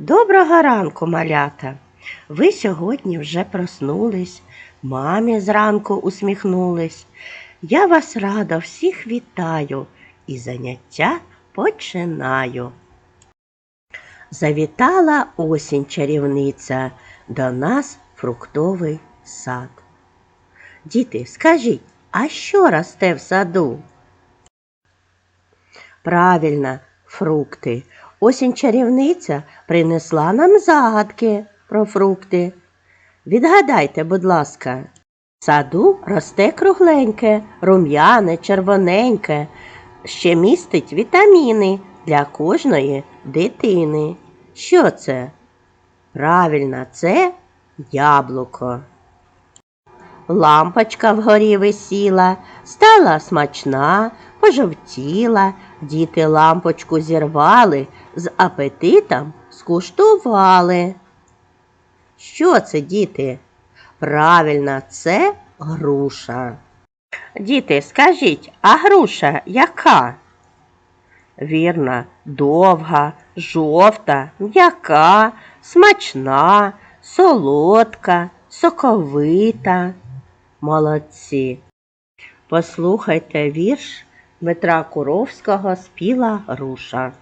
Доброго ранку, малята. Ви сьогодні вже проснулись, мамі зранку усміхнулись. Я вас радо всіх вітаю і заняття починаю. Завітала осінь чарівниця до нас фруктовий сад. Діти, скажіть, а що росте в саду? Правильно, фрукти. Осінь чарівниця принесла нам загадки про фрукти. Відгадайте, будь ласка, в саду росте кругленьке, рум'яне, червоненьке, ще містить вітаміни для кожної дитини. Що це? Правильно, це яблуко. Лампочка вгорі висіла, стала смачна, пожовтіла, діти лампочку зірвали, з апетитом скуштували. Що це, діти? Правильно, це груша. Діти, скажіть, а груша яка? Вірно, довга, жовта, м'яка, смачна, солодка, соковита. Молодці. Послухайте вірш Дмитра Куровського спіла груша.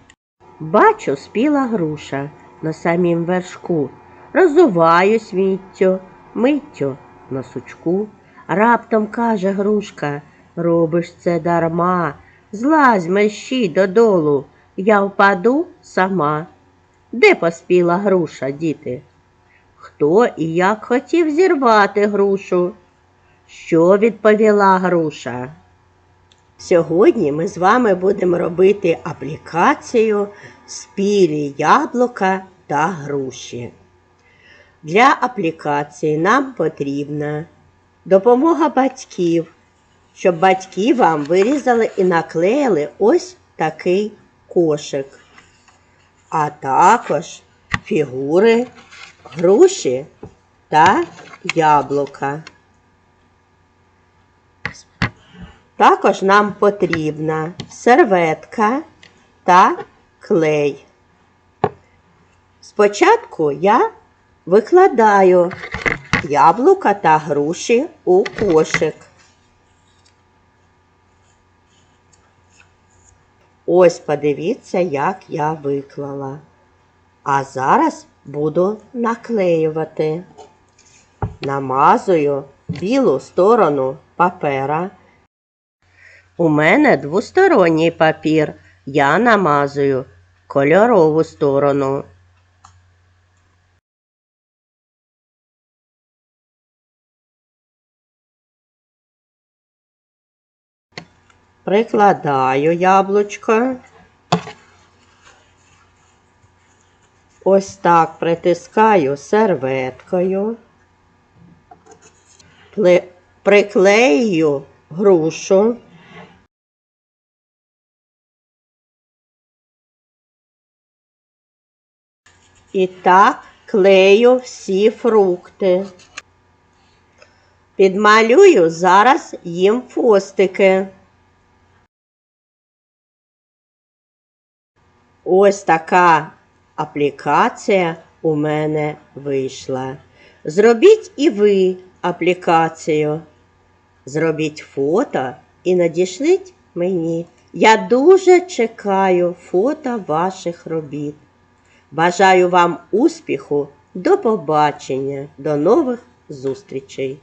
Бачу, спіла груша на самім вершку. Розуваюсь міттю, миттю на сучку. Раптом каже грушка, робиш це дарма. Злазь мерщій додолу, я впаду сама. Де поспіла груша, діти? Хто і як хотів зірвати грушу? Що відповіла груша? Сьогодні ми з вами будемо робити аплікацію спілі яблука та груші. Для аплікації нам потрібна допомога батьків, щоб батьки вам вирізали і наклеїли ось такий кошик, а також фігури груші та яблука. Також нам потрібна серветка та клей. Спочатку я викладаю яблука та груші у кошик. Ось подивіться, як я виклала. А зараз буду наклеювати. Намазую білу сторону папера. У мене двосторонній папір. Я намазую кольорову сторону. Прикладаю яблучко. Ось так притискаю серветкою. Приклею грушу. І так клею всі фрукти. Підмалюю зараз їм фостики. Ось така аплікація у мене вийшла. Зробіть і ви аплікацію. Зробіть фото і надішліть мені. Я дуже чекаю фото ваших робіт. Бажаю вам успіху, до побачення, до нових зустрічей!